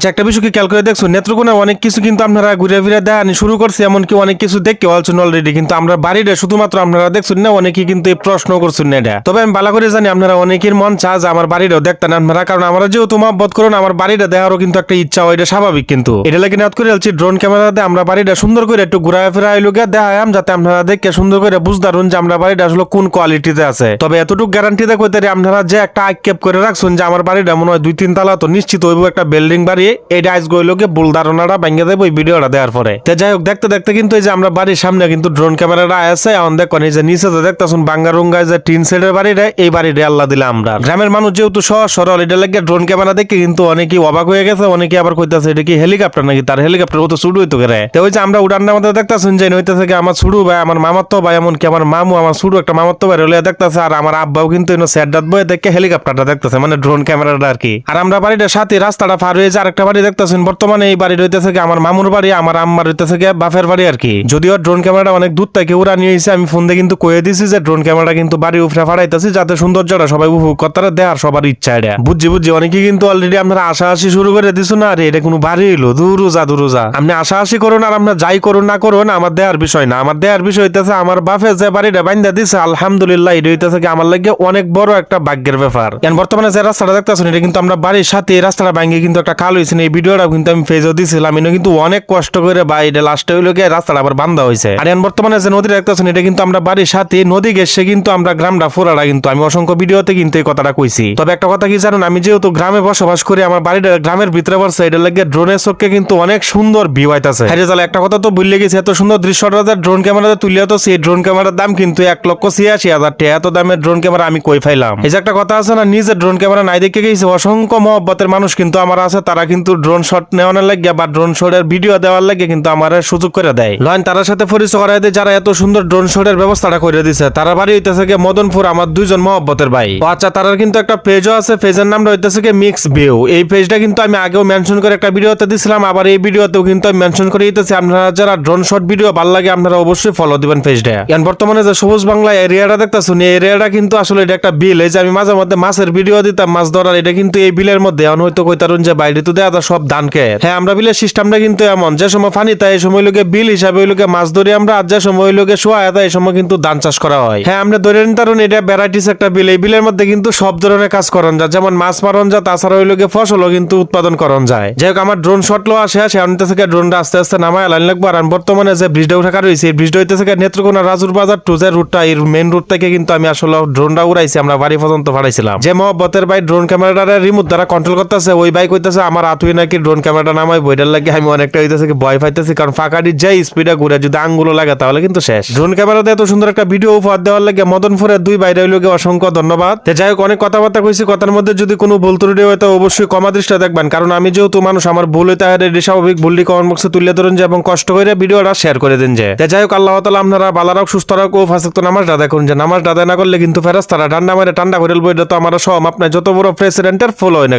আচ্ছা একটা বিষয় কি খেয়াল করে দেখছ? নেত্রকোনা অনেক কিছু কিন্তু আপনারা ঘুরে ফিরে দেখানি শুরু করছে, এমনকি অনেক কিছু দেখতে পাচ্ছেন অলরেডি কিন্তু আমরা বাড়িটা শুধুমাত্র আপনারা দেখছেন না, অনেকেই কিন্তু এই প্রশ্ন করছেন না এটা। তবে আমি ভালো করে জানি আপনারা অনেকের মন চা যে আমার বাড়িটাও দেখতেন আপনারা, কারণ আমরা যেহেতু মহব্বত করুন, আমার বাড়িটা দেখারও কিন্তু একটা ইচ্ছা হয়, এটা স্বাভাবিক কিন্তু। এটা লাগে নাত করে আলছি ড্রোন ক্যামেরা ক্যামেরাতে আমরা বাড়িটা সুন্দর করে একটু ঘুরায় ফেরা এলোকে দেখায়াম যাতে আপনারা দেখে সুন্দর করে বুঝতে পারুন যে আমরা বাড়িটা আসলে কোন কোয়ালিটিতে আছে। তবে এতটুকু গ্যারান্টি তারি আপনারা যে একটা আক্ষেপ করে রাখছেন যে আমার বাড়িটা মনে হয় দুই তিন তালা তো নিশ্চিত হইব, একটা বিল্ডিং বাড়ি এই আইস গইলোকে ভুল ধারণাটা ভেঙে দেবো এই ভিডিওটা দেওয়ার পরে। তো যাই হোক, দেখতে দেখতে কিন্তু এই যে আমরা বাড়ির সামনে কিন্তু ড্রোন ক্যামেরাটা আছে, এখন দেখুন এই যে নিচে যে দেখতেছুন বাঙ্গারুঙ্গায় যে টিন সেটের বাড়িটা, এই বাড়িটা আল্লাহ দিলে আমরা। গ্রামের মানুষ যেহেতু সহজ সরল, এটা লাগে ড্রোন ক্যামেরা দেখে কিন্তু অনেকেই অবাক হয়ে গেছে অনেকে আবার কইতাছে, এটা কি হেলিকপ্টার নাকি? তার হেলিকপ্টার তো শুরু হইতো করে তো ওই যে আমরা উড়ান্নার মধ্যে দেখতেছেন যে নইতে থেকে আমার ছুড়ু ভাই, আমার মামাত্ম ভাই, এমনকি আমার মামু, আমার ছুড়ু একটা মামাত্ম ভাই রলে দেখতেছে, আর আমার আব্বাও কিন্তু এনে স্যার ডাত বয়ে দেখে হেলিকপ্টারটা দেখতেছে মানে ড্রোন ক্যামেরাটা আর কি। আর আমরা বাড়িটার সাথে রাস্তাটা পার হয়ে যে আরেকটা বাড়ি দেখতেছেন, বর্তমানে এই বাড়ি রইতেছে আমার মামুর বাড়ি, আমার আম্মার রইতেছে কি বাপের বাড়ি আর কি। যদিও ড্রোন ক্যামেরাটা অনেক দূর থেকে উড়া নিয়ে এসে আমি ফোন দিয়ে কিন্তু কয়ে দিছি যে ড্রোন ক্যামেরাটা কিন্তু বাড়ি উপরে ফাড়াইতেছি, যাতে সৌন্দর্যটা সবাই উপভোগ করতে দেওয়ার সবার ইচ্ছা এটা। বুঝছি বুঝছি অনেকে কিন্তু অলরেডি আপনারা আশা আসি শুরু করে দিছো না, আরে এটা কোনো বাড়ি এলো দূরু যা যা। আপনি আশা আসি করুন আর আপনার যাই করুন না করুন, আমার দেওয়ার বিষয় না। আমার দেওয়ার বিষয় হইতেছে, আমার বাফে যে বাড়িটা বাইন্দা দিছে, আলহামদুলিল্লাহ, এটা হইতেছে আমার লাগে অনেক বড় একটা ভাগ্যের ব্যাপার। বর্তমানে যে রাস্তাটা দেখতেছেন, এটা কিন্তু আমরা বাড়ির সাথে, এই রাস্তাটা ভাঙ্গে কিন্তু একটা কাল এই ভিডিওটা কিন্তু আমি ফেজও দিছিলাম। এটা কিন্তু অনেক কষ্ট করে বা এটা লাস্টে হইল গিয়ে রাস্তাটা আবার বান্ধা হয়েছে আর এখন বর্তমানে যে নদী দেখতেছেন এটা কিন্তু আমরা বাড়ির সাথে নদী গেছে কিন্তু আমরা গ্রামটা, ফোরাটা কিন্তু। আমি অসংখ্য ভিডিওতে কিন্তু এই কথাটা কইছি। তবে একটা কথা কি জানুন, আমি যেহেতু গ্রামে বসবাস করি, আমার বাড়িটা গ্রামের ভিতরে পড়ছে এটা লাগে ড্রোনের চোখে কিন্তু অনেক সুন্দর ভিউ আইতাছে। হ্যাঁ তাহলে একটা কথা তো ভুলে গেছি, এত সুন্দর দৃশ্যটা যে ড্রোন ক্যামেরাতে তুলিয়া তো সেই ড্রোন ক্যামেরার দাম কিন্তু এক লক্ষ ছিয়াশি হাজার টাকা। এত দামের ড্রোন ক্যামেরা আমি কই ফাইলাম এই যে একটা কথা আছে না, নিজের ড্রোন ক্যামেরা নাই দেখে গেছে, অসংখ্য মহব্বতের মানুষ কিন্তু আমার আছে, তারা কিন্তু ড্রোন শট নেওয়ানোর লাগে বা ড্রোন শটের ভিডিও দেওয়ার লাগে কিন্তু আমার সুযোগ করে দেয়। লয়ন তার সাথে পরিচয় করাই দেয়, যারা এত সুন্দর ড্রোন শটের ব্যবস্থাটা করে দিছে। তারা বাড়ি হইতেছে গিয়ে মদনপুর, আমার দুইজন মহব্বতের ভাই। ও আচ্ছা তারার কিন্তু একটা পেজও আছে পেজের নামটা হইতেছে গিয়ে মিক্স ভিউ এই পেজটা কিন্তু আমি আগেও মেনশন করে একটা ভিডিওতে দিছিলাম, আবার এই ভিডিওতেও কিন্তু আমি মেনশন করে দিতেছি। আপনারা যারা ড্রোন শট ভিডিও ভালো লাগে, আপনারা অবশ্যই ফলো দিবেন পেজটা এখন বর্তমানে যে সবুজ বাংলা এরিয়াটা দেখতেছেন এই এরিয়াটা কিন্তু আসলে এটা একটা বিল এই যে আমি মাঝে মধ্যে মাছের ভিডিও দিতাম, মাছ ধরার, এটা কিন্তু এই বিলের মধ্যে। এখন হয়তো কইতারুন যে বাইরে তো দেয়া সব হ্যাঁ আমরা সিস্টেমটা কিন্তু এমন, যে সময় ফানি, তাই এই সময় লোকে বিল হিসাবে ওই লোকে মাছ আমরা সময় এই সময় কিন্তু চাষ করা হয়। হ্যাঁ আমরা ধরে নিতে পারুন এটা ভ্যারাইটিস একটা বিল, এই বিলের মধ্যে কিন্তু সব ধরনের কাজ যেমন মাছ মারন তাছাড়া ওই লোকে ফসলও কিন্তু উৎপাদন করন যায়। যাই হোক, আমার ড্রোন শট লো আসে আসে আনতে থেকে ড্রোনটা আস্তে আস্তে নামায়, লাইন লাগবো, আর বর্তমানে যে ব্রিজটা উঠে রয়েছে, এই ব্রিজটা হইতে থেকে নেত্রকোনা রাজুর বাজার টু যে রুটটা এই মেন রুট থেকে কিন্তু আমি আসলে ড্রোনটা উড়াইছি, আমরা বাড়ি পর্যন্ত ফাড়াইছিলাম যে মহব্বতের ভাই ড্রোন ক্যামেরাটা রিমোট দ্বারা কন্ট্রোল করতেছে, ওই বাইক হইতেছে আমার আতুই নাকি ড্রোন ক্যামেরাটা নামাই বইটার লাগে আমি অনেকটা হইতেছে ভয় পাইতেছি, কারণ ফাঁকাটির যাই স্পিডে ঘুরে যদি আঙ্গুলো লাগে তাহলে কিন্তু শেষ। ড্রোন ক্যামেরাতে এত সুন্দর একটা ভিডিও উপহার দেওয়ার লাগে মদনপুরের দুই বাইরে হইলোকে অসংখ্য ধন্যবাদ। যাই হোক, অনেক কথাবার্তা কইছি, কথার মধ্যে যদি কোনো ভুল ত্রুটি হয় তো অবশ্যই কমা দৃষ্টি দেখবেন, কারণ আমি যেহেতু মানুষ, আমার ভুল হইতে হয় স্বাভাবিক ভুলটি কমেন্ট বক্সে তুলে ধরুন যে এবং কষ্ট করে ভিডিওটা শেয়ার করে দিন যে। যাই হোক, আল্লাহ তালা আপনারা বালারাও সুস্থ রাখ ও ফাঁসে তো নামাজ দাদা করুন যে নামাজ দাদা না করলে কিন্তু ফেরাস তারা ঠান্ডা মারে ঠান্ডা করে এটা তো আমার সব আপনার যত বড় প্রেসিডেন্টের ফলো হয়ে না